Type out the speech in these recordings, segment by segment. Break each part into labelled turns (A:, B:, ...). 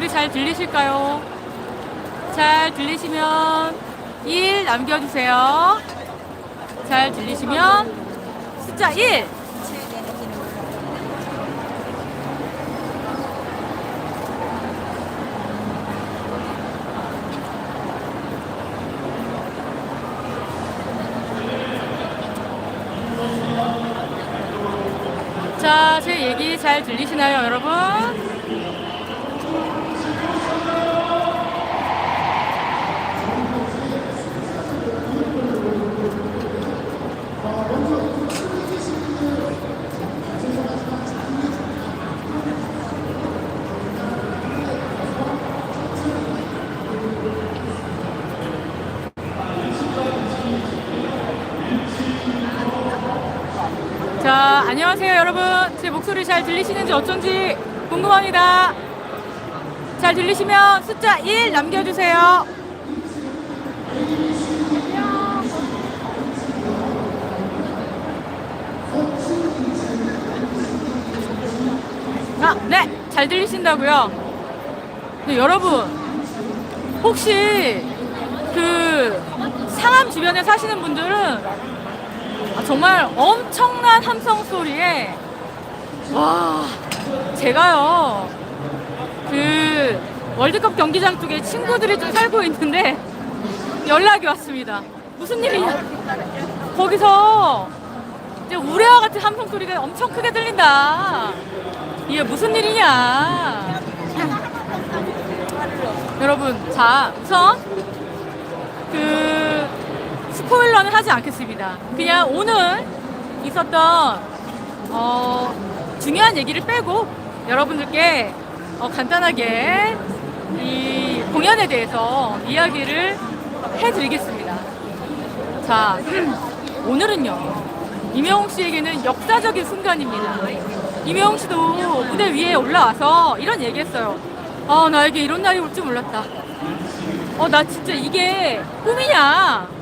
A: 목소리 잘 들리실까요? 잘 들리시면 1 남겨주세요. 잘 들리시면 숫자 1. 자, 제 얘기 잘 들리시나요, 여러분? 자, 안녕하세요, 여러분. 제 목소리 잘 들리시는지 어쩐지 궁금합니다. 잘 들리시면 숫자 1 남겨주세요. 아, 네, 잘 들리신다고요. 네, 여러분, 혹시 그 상암 주변에 사시는 분들은 아, 정말 엄청난 함성 소리에 와 제가요 그 월드컵 경기장 쪽에 친구들이 좀 살고 있는데 연락이 왔습니다. 무슨 일이냐? 거기서 이제 우레와 같은 함성 소리가 엄청 크게 들린다. 이게 무슨 일이냐? 여러분, 자 우선 그 스포일러는 하지 않겠습니다. 그냥 오늘 있었던 어, 중요한 얘기를 빼고 여러분들께 어, 간단하게 이 공연에 대해서 이야기를 해드리겠습니다. 자, 오늘은요. 임영웅 씨에게는 역사적인 순간입니다. 임영웅 씨도 무대 위에 올라와서 이런 얘기했어요. 아, 나에게 이런 날이 올 줄 몰랐다. 어, 나 진짜 이게 꿈이냐?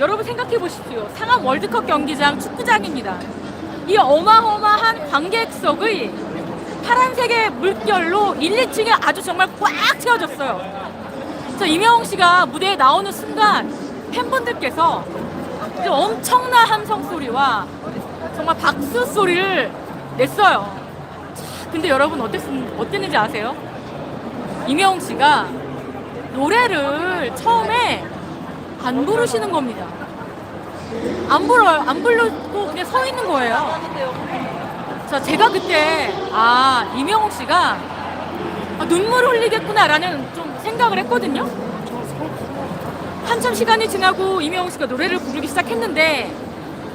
A: 여러분 생각해 보십시오. 상암 월드컵 경기장 축구장입니다. 이 어마어마한 관객석의 파란색의 물결로 1, 2층에 아주 정말 꽉 채워졌어요. 저 이명웅 씨가 무대에 나오는 순간 팬분들께서 엄청난 함성 소리와 정말 박수 소리를 냈어요. 자, 근데 여러분 어땠, 어땠는지 아세요? 이명웅 씨가 노래를 처음에 안 부르시는 겁니다. 안 불어요. 안 부르고 그냥 서 있는 거예요. 자, 제가 그때, 아, 이명웅 씨가 아, 눈물 흘리겠구나라는 좀 생각을 했거든요. 한참 시간이 지나고 이명웅 씨가 노래를 부르기 시작했는데,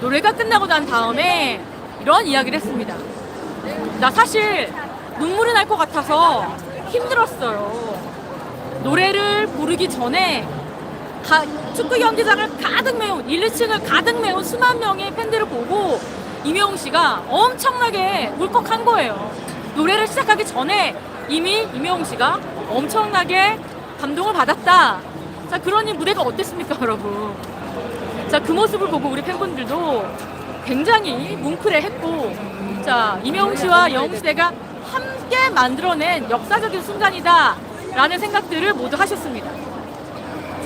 A: 노래가 끝나고 난 다음에 이런 이야기를 했습니다. 나 사실 눈물이 날 것 같아서 힘들었어요. 노래를 부르기 전에 가, 축구 경기장을 가득 메운 1, 2층을 가득 메운 수만 명의 팬들을 보고 이명웅 씨가 엄청나게 울컥한 거예요. 노래를 시작하기 전에 이미 이명웅 씨가 엄청나게 감동을 받았다. 자, 그러니 무대가 어땠습니까, 여러분? 자, 그 모습을 보고 우리 팬분들도 굉장히 뭉클해했고, 자, 이명웅 씨와 영웅 시대가 함께 만들어낸 역사적인 순간이다. 라는 생각들을 모두 하셨습니다.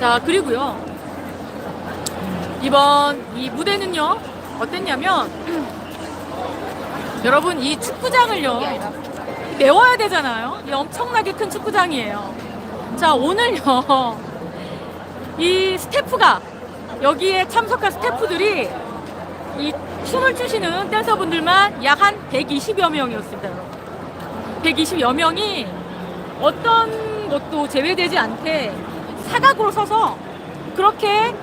A: 자, 그리고요. 이번 이 무대는요, 어땠냐면, 여러분, 이 축구장을요, 메워야 되잖아요. 이 엄청나게 큰 축구장이에요. 자, 오늘요, 이 스태프가, 여기에 참석한 스태프들이 이 춤을 추시는 댄서분들만 약 한 120여 명이었습니다. 여러분. 120여 명이 어떤 것도 제외되지 않게 사각으로 서서 그렇게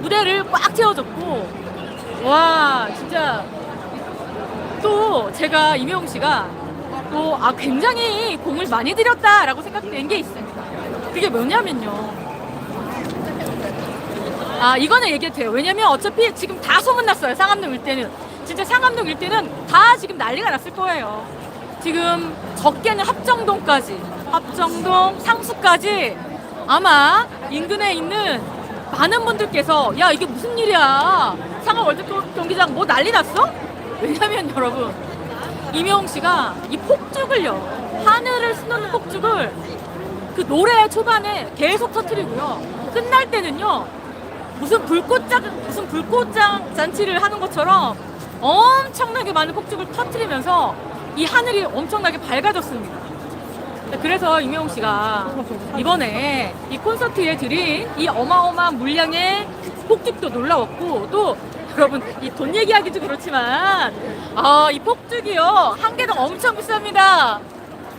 A: 무대를 꽉 채워줬고 와 진짜 또 제가 이명웅 씨가 또 아 굉장히 공을 많이 들였다라고 생각된 게 있습니다. 그게 뭐냐면요. 아 이거는 얘기해도 돼요. 왜냐면 어차피 지금 다 소문났어요. 상암동 일대는 진짜 상암동 일대는 다 지금 난리가 났을 거예요. 지금 적게는 합정동까지 합정동 상수까지 아마 인근에 있는 많은 분들께서 야 이게 무슨 일이야 상암 월드컵 경기장 뭐 난리 났어? 왜냐면 여러분 이명웅 씨가 이 폭죽을요 하늘을 수놓는 폭죽을 그 노래 초반에 계속 터트리고요. 끝날 때는요. 무슨 불꽃장 무슨 불꽃장 잔치를 하는 것처럼 엄청나게 많은 폭죽을 터트리면서 이 하늘이 엄청나게 밝아졌습니다. 그래서 임영웅 씨가 이번에 이 콘서트에 드린 이 어마어마한 물량의 폭죽도 놀라웠고 또 여러분 이 돈 얘기하기도 그렇지만 아 이 폭죽이요 한 개당 엄청 비쌉니다.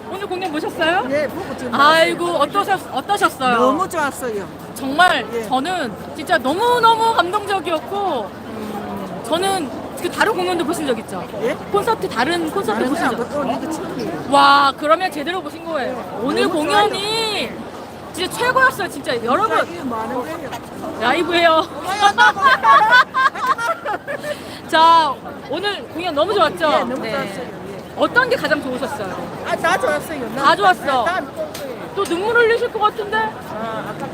A: 오늘 공연 보셨어요?
B: 예, 보고 지금
A: 아이고 어떠셨 어떠셨어요?
B: 너무 좋았어요.
A: 정말
B: 예.
A: 저는 진짜 너무 너무 감동적이었고 저는 그 다른 공연도 보신 적 있죠?
B: 예?
A: 콘서트 다른 콘서트 보신 적?
B: 처음이에요.
A: 와 그러면 제대로 보신 거예요. 오늘 공연이 진짜 최고였어요. 진짜 여러분
B: 이게 뭐 하는 거예요?
A: 라이브예요. 자 오늘 공연 너무 좋았죠?
B: 예, 너무
A: 네.
B: 좋았어요. 예.
A: 어떤 게 가장 좋으셨어요?
B: 아, 다 좋았어요.
A: 다 좋았어.
B: 다꼭
A: 또 눈물 흘리실 것 같은데?
B: 아, 아까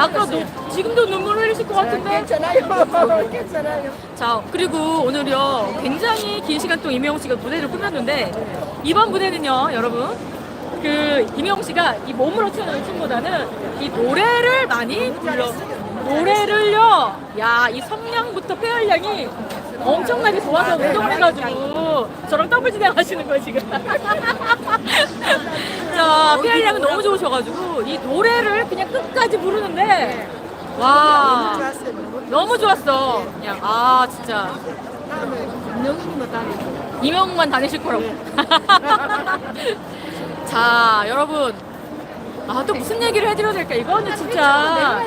A: 아까 도, 지금도 눈물 흘리실 것 같은데?
B: 괜찮아요. 괜찮아요.
A: 자, 그리고 오늘요, 굉장히 긴 시간 동안 임영웅 씨가 무대를 꾸몄는데, 이번 무대는요, 여러분, 그, 임영웅 씨가 이 몸으로 튀어나오는 춤보다는 이 노래를 많이 불러, 노래를요, 야, 이 성량부터 폐활량이 엄청나게 좋아서 운동을 해가지고, 저랑 더블 진행 하시는 거예요, 지금. 자, 폐활량은 너무 좋으셔가지고, 이 노래를 그냥 끝까지 부르는데, 와.
B: 너무
A: 좋았어. 그냥 아 진짜
B: 다음에 김영희님은 다니고.
A: 이명만 다니실 거라고. 자 여러분 아 또 무슨 얘기를 해드려야 될까 이거는 진짜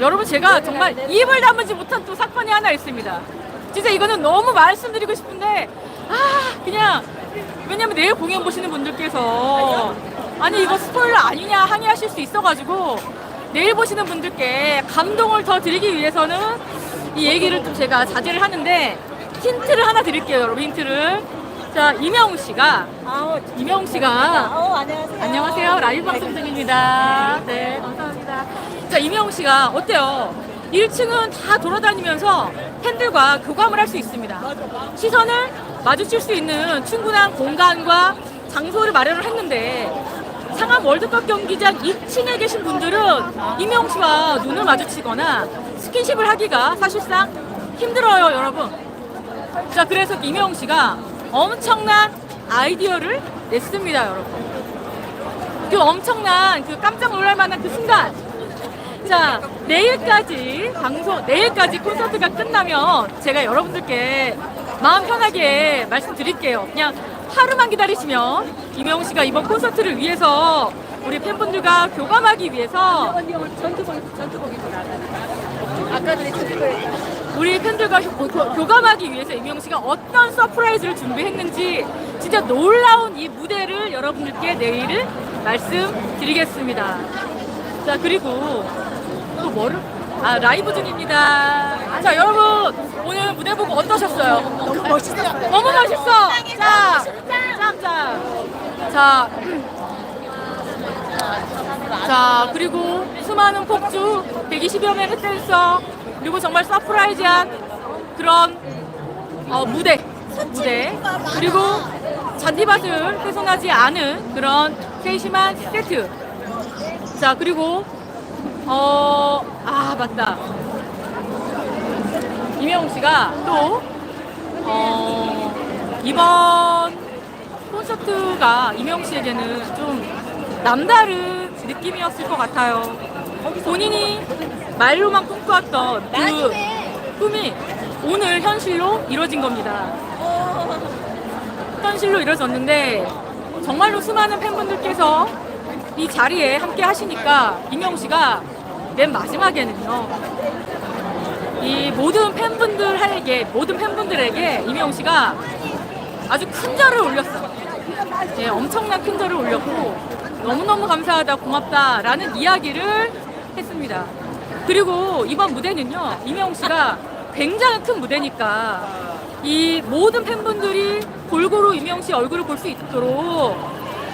A: 여러분 제가 정말 입을 다물지 못한 또 사건이 하나 있습니다. 진짜 이거는 너무 말씀드리고 싶은데 아 그냥 왜냐면 내일 공연 보시는 분들께서 아니 이거 스포일러 아니냐 항의하실 수 있어가지고 내일 보시는 분들께 감동을 더 드리기 위해서는 이 얘기를 좀 제가 자제를 하는데 힌트를 하나 드릴게요 여러분 힌트를 자 이명웅 씨가
B: 아,
A: 이명웅 씨가
B: 어, 안녕하세요.
A: 안녕하세요. 라이브 방송 중입니다. 네, 감사합니다. 자, 이명웅 씨가 어때요? 1층은 다 돌아다니면서 팬들과 교감을 할 수 있습니다. 시선을 마주칠 수 있는 충분한 공간과 장소를 마련을 했는데 상암 월드컵 경기장 2층에 계신 분들은 이명웅 씨와 눈을 마주치거나 스킨십을 하기가 사실상 힘들어요, 여러분. 자, 그래서 이명웅 씨가 엄청난 아이디어를 냈습니다, 여러분. 그 엄청난 그 깜짝 놀랄 만한 그 순간. 자, 내일까지 방송, 내일까지 콘서트가 끝나면 제가 여러분들께 마음 편하게 말씀드릴게요. 그냥 하루만 기다리시면 김영웅 씨가 이번 콘서트를 위해서 우리 팬분들과 교감하기 위해서 우리 팬들과 교, 교- 교 감하기 위해서 임영 씨가 어떤 서프라이즈를 준비했는지 진짜 놀라운 이 무대를 여러분들께 내일 말씀드리겠습니다. 자 그리고 또 뭐를? 아 라이브 중입니다. 자 여러분 오늘 무대 보고 어떠셨어요?
B: 너무 멋있었어요.
A: 너무 멋있어. 자, 자, 자. 자, 그리고 수많은 폭주, 120여 명의 댄서, 그리고 정말 서프라이즈한 그런 어, 무대, 무대, 그리고 잔디밭을 훼손하지 않은 그런 세심한 세트. 자, 그리고 어, 아, 맞다. 이명웅 씨가 또 어, 이번 콘서트가 이명 씨에게는 좀 남다른 느낌이었을 것 같아요. 본인이 말로만 꿈꿔왔던 그 꿈이 오늘 현실로 이루어진 겁니다. 현실로 이루어졌는데 정말로 수많은 팬분들께서 이 자리에 함께 하시니까 이명 씨가 맨 마지막에는요. 이 모든 팬분들에게 모든 팬분들에게 이명 씨가 아주 큰 절을 올렸어. 예, 엄청난 큰 절을 올렸고 너무너무 감사하다 고맙다라는 이야기를 했습니다. 그리고 이번 무대는요 이명 씨가 굉장히 큰 무대니까 이 모든 팬분들이 골고루 이명 씨 얼굴을 볼 수 있도록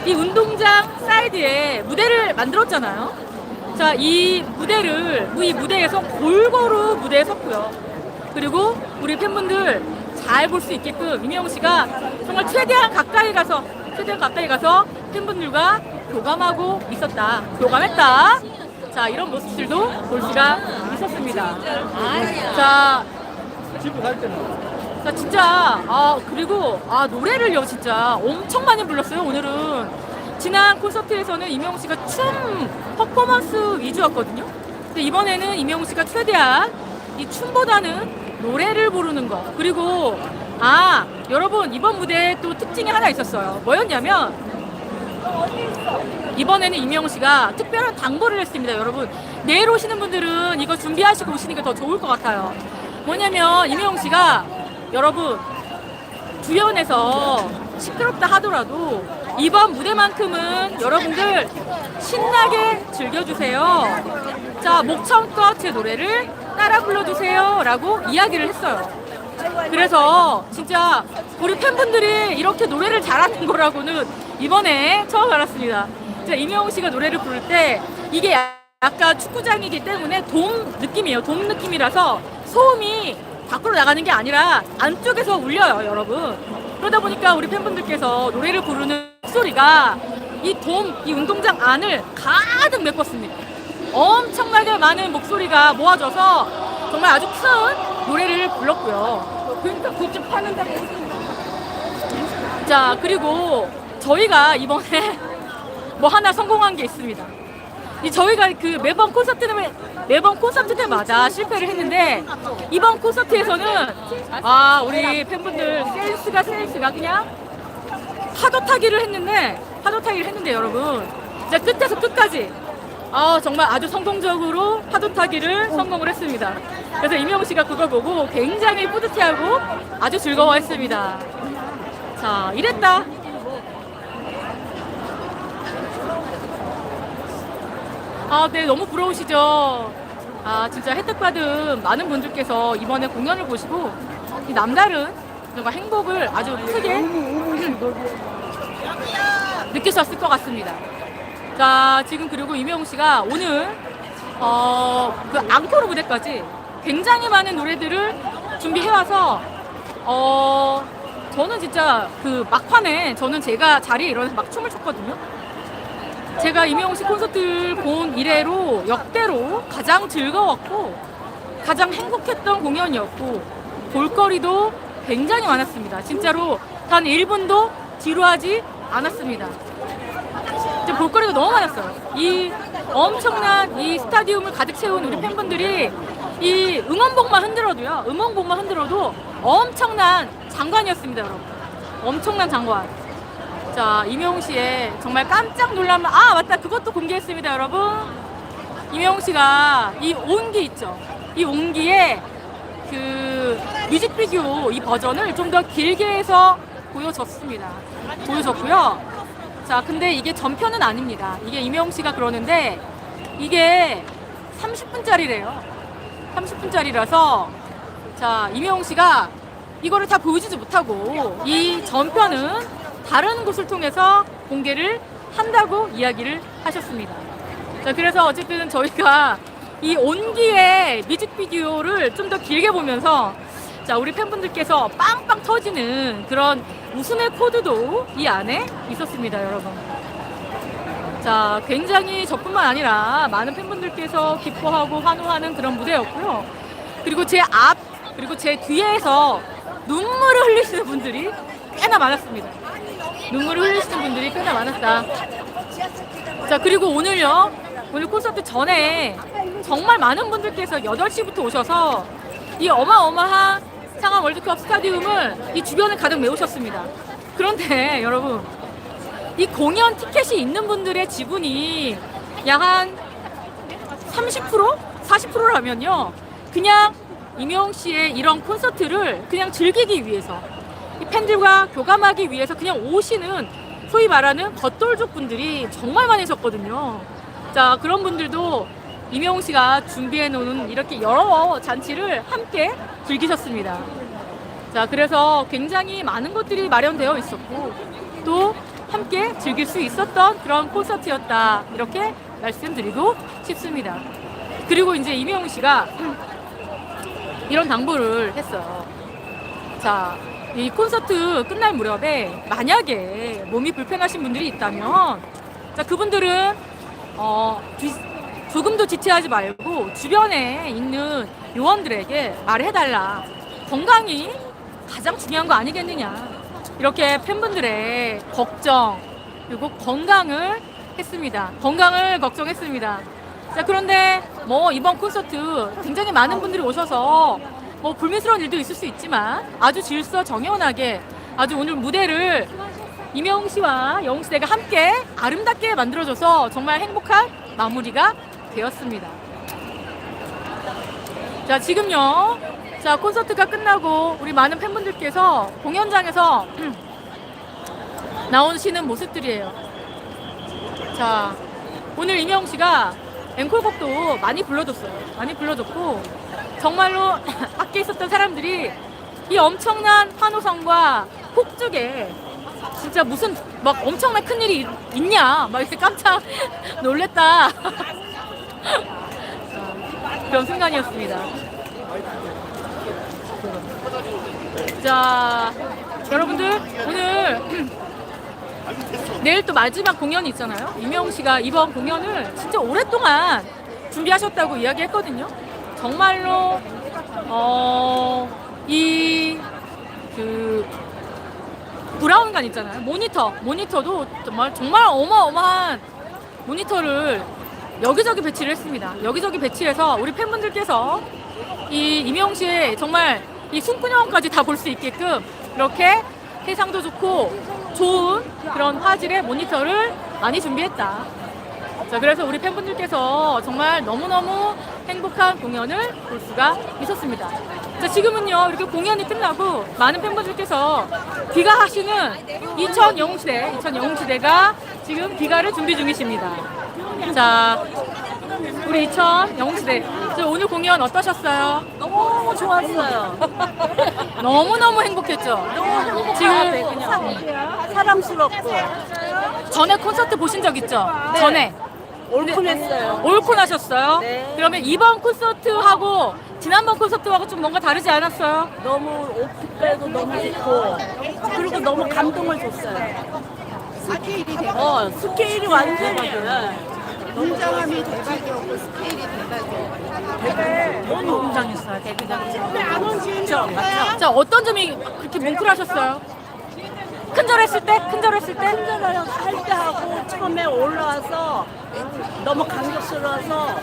A: 이 운동장 사이드에 무대를 만들었잖아요. 자, 이 무대를, 이 무대에서 골고루 무대에 섰고요. 그리고 우리 팬분들 잘 볼 수 있게끔 이명웅 씨가 정말 최대한 가까이 가서, 최대한 가까이 가서 팬분들과 교감하고 있었다. 교감했다. 자, 이런 모습들도 볼 수가 있었습니다. 자, 자, 진짜, 아, 그리고, 아, 노래를요, 진짜 엄청 많이 불렀어요, 오늘은. 지난 콘서트에서는 이명웅 씨가 춤 퍼포먼스 위주였거든요. 근데 이번에는 이명웅 씨가 최대한 이 춤보다는 노래를 부르는 거. 그리고, 아, 여러분, 이번 무대에 또 특징이 하나 있었어요. 뭐였냐면, 이번에는 이명웅 씨가 특별한 당부를 했습니다, 여러분. 내일 오시는 분들은 이거 준비하시고 오시는 게더 좋을 것 같아요. 뭐냐면, 이명웅 씨가 여러분, 주연에서 시끄럽다 하더라도 이번 무대만큼은 여러분들 신나게 즐겨주세요. 자, 목청껏 제 노래를 따라 불러주세요. 라고 이야기를 했어요. 그래서 진짜 우리 팬분들이 이렇게 노래를 잘하는 거라고는 이번에 처음 알았습니다. 자, 이명웅 씨가 노래를 부를 때 이게 약간 축구장이기 때문에 돔 느낌이에요. 돔 느낌이라서 소음이 밖으로 나가는 게 아니라 안쪽에서 울려요, 여러분. 그러다 보니까 우리 팬분들께서 노래를 부르는 소리가 이 돔, 이 운동장 안을 가득 메꿨습니다. 엄청나게 많은 목소리가 모아져서 정말 아주 큰 노래를 불렀고요.
B: 그러니까 굿즈 파는다고
A: 자, 그리고 저희가 이번에 뭐 하나 성공한 게 있습니다. 이 저희가 그 매번 콘서트 때문에 매번 콘서트 때마다 실패를 했는데 이번 콘서트에서는 아 우리 팬분들 센스가 센스가 그냥 파도 타기를 했는데 파도 타기를 했는데 여러분 진짜 끝에서 끝까지 아 정말 아주 성공적으로 파도 타기를 성공을 했습니다. 그래서 이명우 씨가 그걸 보고 굉장히 뿌듯해하고 아주 즐거워했습니다. 자 이랬다. 아, 네, 너무 부러우시죠? 아, 진짜 혜택 받은 많은 분들께서 이번에 공연을 보시고 이 남다른 정말 행복을 아주 크게 느끼셨을 것 같습니다. 자, 지금 그리고 이명웅 씨가 오늘 어, 그 앙코르 무대까지 굉장히 많은 노래들을 준비해와서 어, 저는 진짜 그 막판에 저는 제가 자리에 일어나서 막 춤을 췄거든요. 제가 이명웅 씨 콘서트를 본 이래로 역대로 가장 즐거웠고 가장 행복했던 공연이었고 볼거리도 굉장히 많았습니다. 진짜로 단 1분도 지루하지 않았습니다. 볼거리가 너무 많았어요. 이 엄청난 이 스타디움을 가득 채운 우리 팬분들이 이 응원봉만 흔들어도요. 응원봉만 흔들어도 엄청난 장관이었습니다, 여러분. 엄청난 장관. 자, 이명웅 씨의 정말 깜짝 놀라면 아, 맞다. 그것도 공개했습니다, 여러분. 이명웅 씨가 이 온기 있죠. 이 온기에 그 뮤직비디오 이 버전을 좀 더 길게 해서 보여줬습니다. 보여줬고요. 자, 근데 이게 전편은 아닙니다. 이게 이명웅 씨가 그러는데 이게 30분짜리래요. 30분짜리라서 자, 이명웅 씨가 이거를 다 보여주지 못하고 이 전편은 다른 곳을 통해서 공개를 한다고 이야기를 하셨습니다. 자, 그래서 어쨌든 저희가 이 온기의 뮤직비디오를 좀 더 길게 보면서 자, 우리 팬분들께서 빵빵 터지는 그런 웃음의 코드도 이 안에 있었습니다, 여러분. 자, 굉장히 저뿐만 아니라 많은 팬분들께서 기뻐하고 환호하는 그런 무대였고요. 그리고 제 앞, 그리고 제 뒤에서 눈물을 흘리시는 분들이 꽤나 많았습니다. 눈물을 흘리시는 분들이 꽤나 많았다. 자, 그리고 오늘요. 오늘 콘서트 전에 정말 많은 분들께서 8시부터 오셔서 이 어마어마한 상암 월드컵 스타디움을 이 주변을 가득 메우셨습니다. 그런데 여러분, 이 공연 티켓이 있는 분들의 지분이 약 한 30%? 40%라면요. 그냥 임영 씨의 이런 콘서트를 그냥 즐기기 위해서 이 팬들과 교감하기 위해서 그냥 오시는 소위 말하는 겉돌족 분들이 정말 많으셨거든요. 자, 그런 분들도 임영웅 씨가 준비해 놓은 이렇게 여러 잔치를 함께 즐기셨습니다. 자, 그래서 굉장히 많은 것들이 마련되어 있었고 또 함께 즐길 수 있었던 그런 콘서트였다. 이렇게 말씀드리고 싶습니다. 그리고 이제 임영웅 씨가 이런 당부를 했어요. 자, 이 콘서트 끝날 무렵에 만약에 몸이 불편하신 분들이 있다면 자, 그분들은 어, 뒤- 조금도 지체하지 말고 주변에 있는 요원들에게 말해달라. 건강이 가장 중요한 거 아니겠느냐. 이렇게 팬분들의 걱정 그리고 건강을 했습니다. 건강을 걱정했습니다. 자, 그런데 뭐 이번 콘서트 굉장히 많은 분들이 오셔서 뭐 불미스러운 일도 있을 수 있지만 아주 질서 정연하게 아주 오늘 무대를 이명 씨와 영웅 씨가 함께 아름답게 만들어줘서 정말 행복한 마무리가 되었습니다. 자, 지금요. 자, 콘서트가 끝나고 우리 많은 팬분들께서 공연장에서 나오시는 모습들이에요. 자, 오늘 이명 씨가 앵콜곡도 많이 불러줬어요. 많이 불러줬고, 정말로 밖에 있었던 사람들이 이 엄청난 환호성과 폭죽에 진짜 무슨 막 엄청난 큰 일이 있- 있냐? 막 이렇게 깜짝 놀랬다. 자, 그런 순간이었습니다. 자 여러분들 오늘 내일 또 마지막 공연이 있잖아요. 이명 씨가 이번 공연을 진짜 오랫동안 준비하셨다고 이야기했거든요 정말로 어, 어이그 브라운관 있잖아요. 모니터, 모니터도 정말 정말 어마어마한 모니터를 여기저기 배치를 했습니다. 여기저기 배치해서 우리 팬분들께서 이 이명 씨의 정말 이 숨구녕까지 다 볼 수 있게끔 이렇게 해상도 좋고 좋은 그런 화질의 모니터를 많이 준비했다. 자, 그래서 우리 팬분들께서 정말 너무너무 행복한 공연을 볼 수가 있었습니다. 자, 지금은요, 이렇게 공연이 끝나고 많은 팬분들께서 귀가하시는 이천 영웅시대, 이천 영웅시대가 지금 귀가를 준비 중이십니다. 자, 우리 이천 영웅시대. 저 오늘 공연 어떠셨어요?
B: 너무 좋았어요.
A: 너무너무 행복했죠?
B: 너무
A: 지금
B: 사랑스럽고
A: 전에 콘서트 보신 적 있죠? 전에.
B: 올픈했어요.
A: 올콘 하셨어요?
B: 네.
A: 그러면 이번 콘서트하고 지난번 콘서트하고 좀 뭔가 다르지 않았어요?
B: 너무 오프가도 너무 좋고 그리고 너무 감동을 줬어요. 스케일이 대박. 어, 스케일이 완전히
C: 웅장함이 대박이었고 스케일이 대박이었고
B: 너무 웅장했어요. 그렇죠, 맞죠.
A: 자, 어떤 점이 그렇게 뭉클하셨어요? 큰절했을 때? 큰절했을 때?
B: 친절하여 할때 하고 처음에 올라와서 너무 감격스러워서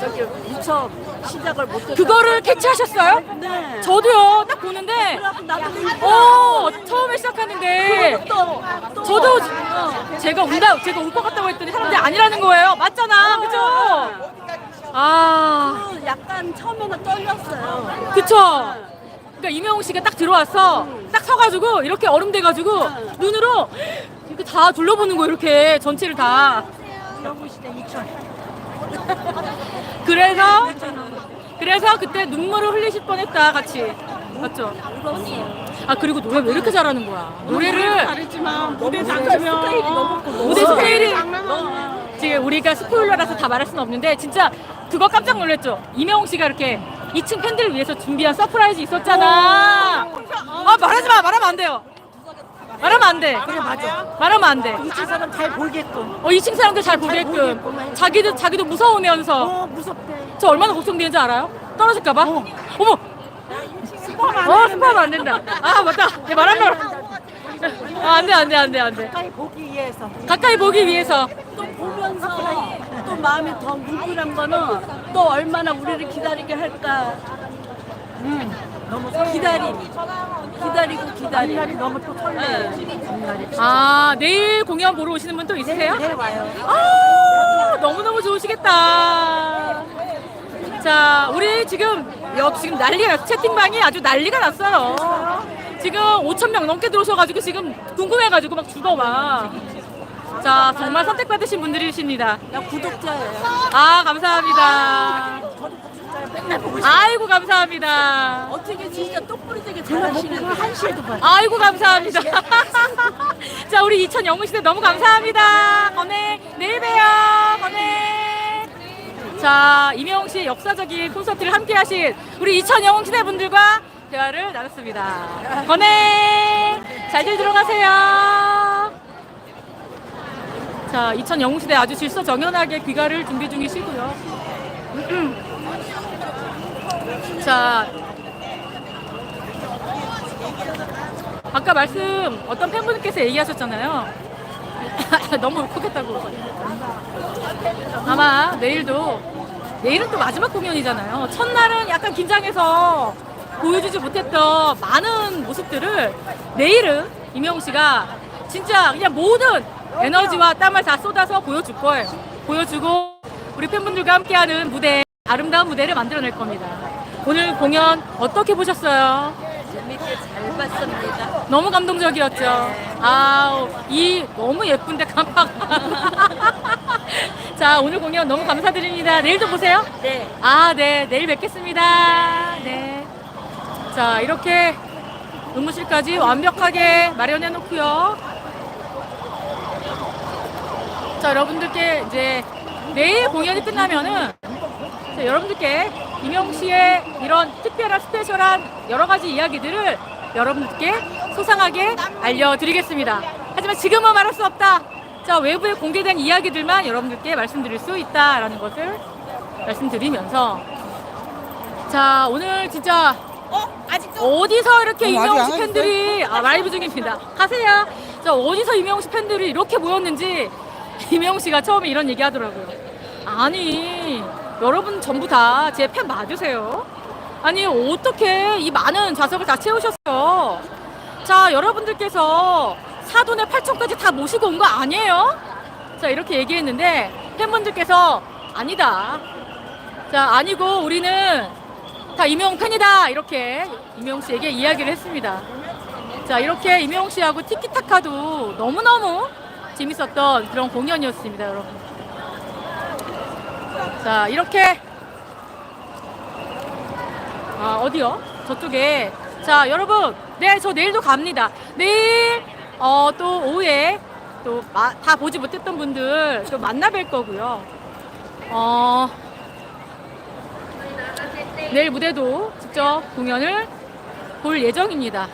B: 저기 미처 시작을 못했어요.
A: 그거를 캐치하셨어요?
B: 네.
A: 저도요, 딱 보는데,
B: 나도
A: 어, 처음에 시작하는데,
B: 또, 또
A: 저도
B: 어.
A: 제가 운다, 제가 울것 같다고 했더니 사람들이 아니라는 거예요. 맞잖아, 그죠? 아,
B: 그 약간 처음에는 떨렸어요.
A: 그쵸? 그러니까 이명웅 씨가 딱 들어와서 딱 서가지고 이렇게 얼음 돼가지고 눈으로 이렇게 다 둘러보는 거 이렇게 전체를 다.
B: 영구시대 2천.
A: 그래서 그래서 그때 눈물을 흘리실 뻔했다 같이 맞죠? 아 그리고 노래 왜 이렇게 잘하는 거야? 노래를
B: 다르지만 무대
A: 스케일이
B: 너무
A: 무대 스케일이 지금 우리가 스포일러라서 다 말할 수는 없는데 진짜 그거 깜짝 놀랐죠. 이명웅 씨가 이렇게 2층 팬들을 위해서 준비한 서프라이즈 있었잖아. 아 말하지 마, 말하면 안 돼요. 말하면 안 돼. 그래 맞아. 말하면 안 돼.
B: 이층 사람 잘 보겠군.
A: 어 2층 사람들 잘 보게끔 자기도 자기도 무서우면서
B: 어 무섭대.
A: 저 얼마나 걱정되는지 알아요? 떨어질까 봐? 어머.
B: 스포하면
A: 어 스포하면 안 된다. 아 맞다. 얘 말하면 아, 안 돼, 안 돼, 안 돼, 안 돼.
B: 가까이 보기 위해서.
A: 가까이 보기 위해서.
B: 또 보면서 또 마음이 더 뭉클한 거는 또 얼마나 우리를 기다리게 할까. 음, 너무 기다림. 기다리고 기다림. 날이 너무 또 설레요.
A: 아, 내일 공연 보러 오시는 분 또 있으세요?
B: 네, 와요.
A: 아, 너무너무 좋으시겠다. 자, 우리 지금, 여, 지금 난리가, 채팅방이 아주 난리가 났어요. 지금 5,000명 넘게 들어오셔가지고 지금 궁금해가지고 막 죽어 막. 자, 정말 선택받으신 분들이십니다.
B: 나 구독자예요.
A: 아, 감사합니다.
B: 맨날 보고 싶어.
A: 아이고, 감사합니다.
B: 어떻게 진짜 똑부리 되게 잘하시는 한 시에도 봐.
A: 아이고 감사합니다. 자 우리 이천 영웅시대 너무 감사합니다. 건혜 내일 봬요. 건혜. 자 이명웅 씨의 역사적인 콘서트를 함께 하신 우리 이천 영웅시대 분들과 대화를 나눴습니다. 건혜 잘들 들어가세요. 자, 2000 영웅시대 아주 질서 정연하게 귀가를 준비 중이시고요. 자, 아까 말씀 어떤 팬분께서 얘기하셨잖아요. 너무 울컥했다고. 아마 내일도 내일은 또 마지막 공연이잖아요. 첫날은 약간 긴장해서 보여주지 못했던 많은 모습들을 내일은 이명웅 씨가 진짜 그냥 모든 에너지와 땀을 다 쏟아서 보여줄 거예요. 보여주고 우리 팬분들과 함께하는 무대, 아름다운 무대를 만들어낼 겁니다. 오늘 공연 어떻게 보셨어요?
B: 재밌게 잘 봤습니다.
A: 너무 감동적이었죠. 아우, 이 너무 예쁜데 깜빡. 자, 오늘 공연 너무 감사드립니다. 내일도 보세요.
B: 네.
A: 아, 네. 내일 뵙겠습니다. 네. 자, 이렇게 의무실까지 완벽하게 마련해 놓고요. 자, 여러분들께 이제 내일 공연이 끝나면은 자, 여러분들께 이명 씨의 이런 특별한 스페셜한 여러 가지 이야기들을 여러분들께 소상하게 알려드리겠습니다. 하지만 지금은 말할 수 없다. 자, 외부에 공개된 이야기들만 여러분들께 말씀드릴 수 있다라는 것을 말씀드리면서 자, 오늘 진짜
C: 어? 아직도
A: 어디서 이렇게
D: 어,
A: 이명웅
D: 안
A: 씨? 팬들이 아 라이브 중입니다. 가세요. 자 어디서 이명웅 씨 팬들이 이렇게 모였는지 이명웅 씨가 처음에 이런 얘기 하더라고요. 아니 여러분 전부 다제팬 맞으세요? 아니 어떻게 이 많은 좌석을 다 채우셨어요? 자 여러분들께서 사돈의 8천까지 다 모시고 온 거 아니에요? 자 이렇게 얘기했는데 팬분들께서 아니다. 자 아니고 우리는 다 이명웅 팬이다 이렇게 이명웅 씨에게 이야기를 했습니다. 자 이렇게 이명웅 씨하고 티키타카도 너무너무 재밌었던 그런 공연이었습니다, 여러분. 자 이렇게 아 어디요? 저쪽에 자 여러분 네 저 내일도 갑니다. 내일 어, 또 오후에 또 다 보지 못했던 분들 또 만나 뵐 거고요. 어. 내일 무대도 직접 공연을 볼 예정입니다.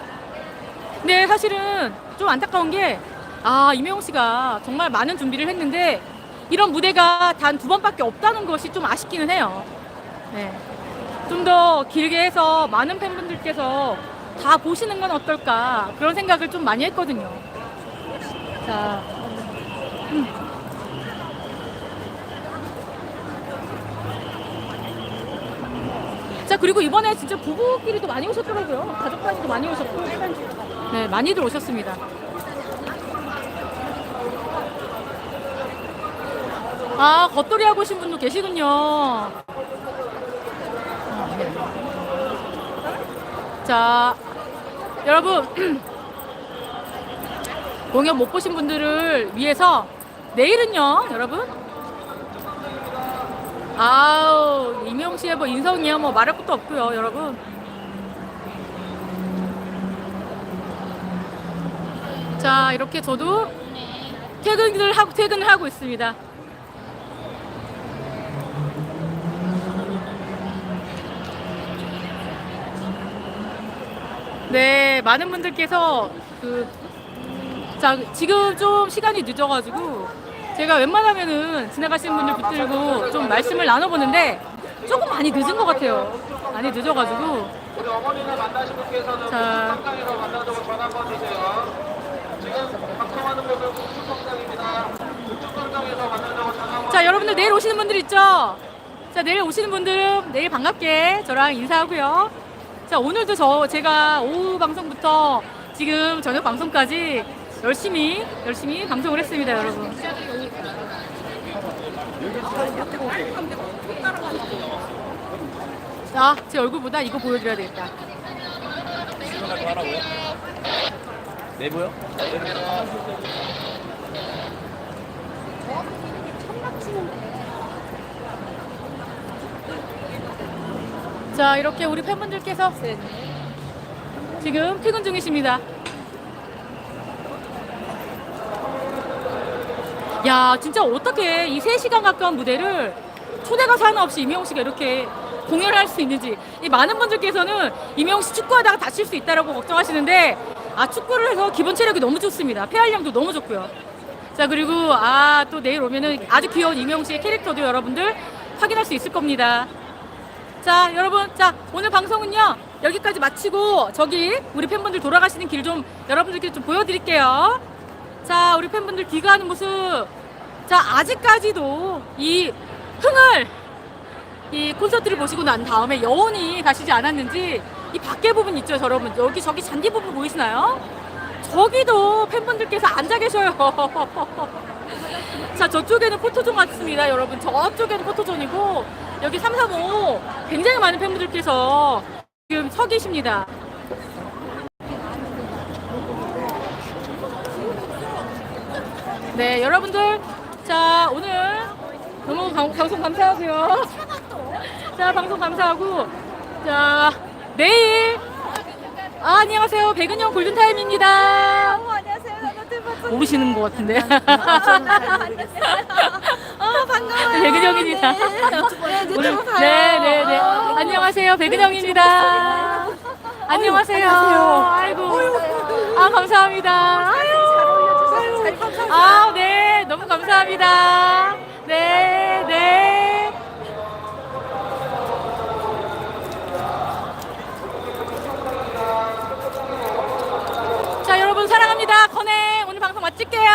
A: 근데 사실은 좀 안타까운 게, 아, 이명웅 씨가 정말 많은 준비를 했는데, 이런 무대가 단 두 번밖에 없다는 것이 좀 아쉽기는 해요. 네. 좀 더 길게 해서 많은 팬분들께서 다 보시는 건 어떨까, 그런 생각을 좀 많이 했거든요. 자. 음. 자 그리고 이번에 진짜 부부끼리도 많이 오셨더라고요. 가족 단위도 많이 오셨고, 네 많이들 오셨습니다. 아 겉돌이 하고 오신 분도 계시군요. 자 여러분. 공연 못 보신 분들을 위해서 내일은요 여러분. 아우 이명 씨의 뭐 인성이야 뭐 말할 것도 없고요 여러분. 자 이렇게 저도 퇴근을 하고 퇴근을 하고 있습니다 네 많은 분들께서 그 자, 지금 좀 시간이 늦어가지고 제가 웬만하면은 지나가시는 분들 붙들고 좀 말씀을 나눠보는데 조금 많이 늦은 것 같아요. 많이 늦어가지고. 자, 자, 여러분들 내일 오시는 분들 있죠? 자, 내일 오시는 분들은 내일 반갑게 저랑 인사하고요. 자, 오늘도 저 제가 오후 방송부터 지금 저녁 방송까지 열심히 열심히 방송을 했습니다, 여러분. 자, 제 얼굴보다 이거 보여드려야 되겠다.
D: 내보요?
A: 자, 이렇게 우리 팬분들께서 지금 퇴근 중이십니다. 야, 진짜 어떻게 이 3시간 가까운 무대를 초대 가수 하나 없이 이명웅 씨가 이렇게 공연을 할 수 있는지. 이 많은 분들께서는 이명웅 씨 축구하다가 다칠 수 있다라고 걱정하시는데, 아, 축구를 해서 기본 체력이 너무 좋습니다. 폐활량도 너무 좋고요. 자, 그리고 아, 또 내일 오면은 아주 귀여운 이명 씨의 캐릭터도 여러분들 확인할 수 있을 겁니다. 자, 여러분, 자, 오늘 방송은요, 여기까지 마치고, 저기, 우리 팬분들 돌아가시는 길 좀, 여러분들께 좀 보여드릴게요. 자, 우리 팬분들 귀가하는 모습. 자, 아직까지도 이 흥을, 이 콘서트를 보시고 난 다음에 여운이 가시지 않았는지, 이 밖에 부분 있죠, 여러분. 여기, 저기 잔디 부분 보이시나요? 저기도 팬분들께서 앉아 계셔요. 자, 저쪽에는 포토존 같습니다, 여러분. 저쪽에는 포토존이고, 여기 335 굉장히 많은 팬분들께서 지금 서 계십니다. 네, 여러분들. 자, 오늘 너무 방, 방송 감사하고요. 자, 방송 감사하고. 자, 내일. 아, 안녕하세요. 백은영 골든타임입니다.
C: 안녕하세요.
A: 모르시는 것 같은데.
C: 어, 반가워요.
A: 백은영입니다. 오늘 네, 네, 네. 안녕하세요. 백은영입니다. 안녕하세요. 아이고. 아, 감사합니다. 아유. 아, 네. 너무 감사합니다. 네, 네. 자, 여러분 사랑합니다. 커네. 오늘 방송 마칠게요.